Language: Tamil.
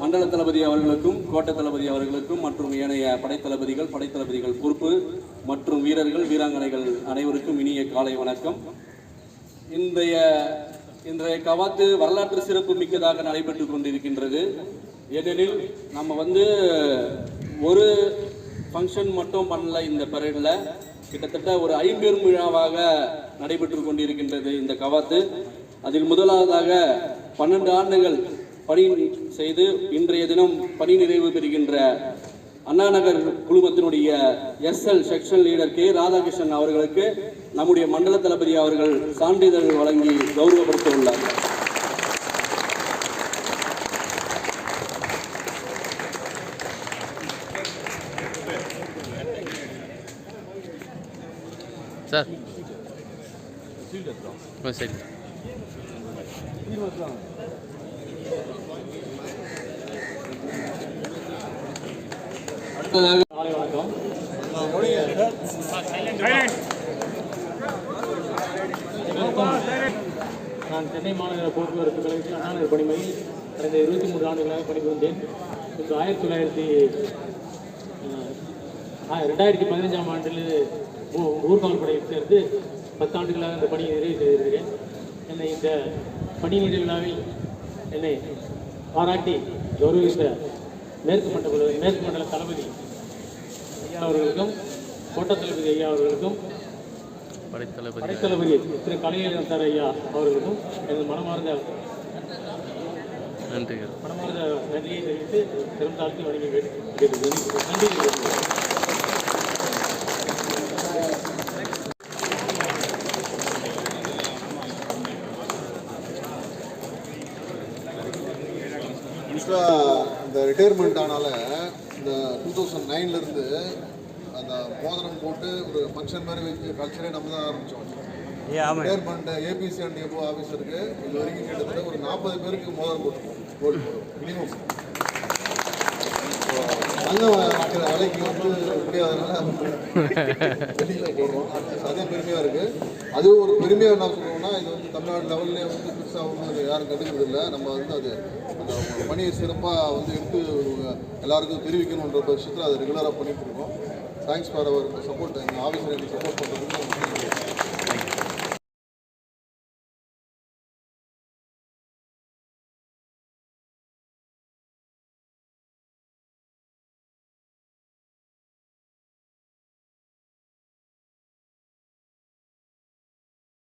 மண்டல தளபதி அவர்களுக்கும் கோட்டை தளபதி அவர்களுக்கும் மற்றும் ஏனைய படைத்தளபதிகள் படைத்தளபதிகள் பொறுப்பு மற்றும் வீரர்கள் வீராங்கனைகள் அனைவருக்கும் இனிய காலை வணக்கம். இன்றைய இன்றைய கவாத்து வரலாற்று சிறப்பு மிக்கதாக நடைபெற்று கொண்டிருக்கின்றது. ஏனெனில் நம்ம வந்து ஒரு ஃபங்க்ஷன் மட்டும் பண்ணல இந்த பரேடில். கிட்டத்தட்ட ஒரு ஐம்பெரும் விழாவாக நடைபெற்று கொண்டிருக்கின்றது இந்த கவாத்து. அதில் முதலாவதாக பன்னெண்டு ஆண்டுகள் பணி செய்து இன்றைய தினம் பணி நிறைவு பெறுகின்ற Anna Nagar குழுமத்தினுடைய SL section leader K Radhakrishnan அவர்களுக்கு நம்முடைய மண்டல தளபதி அவர்கள் சான்றிதழ் வழங்கி கௌரவப்படுத்த உள்ளார் சார். சரி வணக்கம் நான் சென்னை மாநகர போக்குவரத்து கழகத்தில் அண்ணாநகர் பணிமையில் கடந்த இருபத்தி மூன்று ஆண்டுகளாக பணிபுரிந்தேன் இப்போ ஆயிரத்தி தொள்ளாயிரத்தி அஹ், ரெண்டாயிரத்தி பதினஞ்சாம் ஆண்டில் ஊர்காவல் படையில் சேர்ந்து பத்தாண்டுகளாக இந்த பணியை நிறைவு செய்திருக்கிறேன். என்னை இந்த பணி நிறைவு விழாவில் என்னை பாராட்டி கௌரவித்த மேற்கு மண்டல மேற்கு மண்டல தளபதி ஐயா அவர்களுக்கும் கோட்ட தளபதி ஐயா அவர்களுக்கும் படைத்தளபதி திரு கலைஞர் சார் ஐயா அவர்களுக்கும் எனது மனமார்ந்த நன்றிகள் மனமார்ந்த நன்றியை தெரிவித்து பெரும் தாழ்த்தி வணங்கி கேட்டுக்கொள்கிறேன். நன்றி யூஸ்வலாக இந்த ரிட்டையர்மெண்ட் ஆனால இந்த டூ தௌசண்ட் நைன்லேருந்து அந்த மோதிரம் போட்டு ஒரு ஃபங்க்ஷன் மாதிரி வச்சு கல்ச்சரே நம்ம தான் ஆரம்பித்தோம் ரிட்டையர்மெண்ட் ஏபிசி அண்ட் எபோ ஆஃபீஸருக்கு இது வரைக்கும் கிட்டத்தட்ட ஒரு நாற்பது பேருக்கு மோதிரம் போட்டுருக்கோம் கோல்டு மினிமம் தங்கம் வைக்கிற விலைக்கு வந்து முடியாதனால வெளியில் போடுறோம் அதே பெருமையாக இருக்குது அதுவும் ஒரு பெருமையாக என்ன சொல்லுவோம்னா இது வந்து தமிழ்நாடு லெவல்லே வந்து பெருசாக வந்து அது யாரும் கண்டுக்கிறதில்ல. நம்ம வந்து அது அந்த ஒரு பணியை சிறப்பாக வந்து எடுத்து எல்லாருக்கும் தெரிவிக்கணுன்ற பட்சத்தில் அதை ரெகுலராக பண்ணிட்டு இருக்கோம். தேங்க்ஸ் ஃபார் அவர் சப்போர்ட் எங்கள் ஆஃபீஸர் எனக்கு சப்போர்ட் பண்ணுறதுக்கு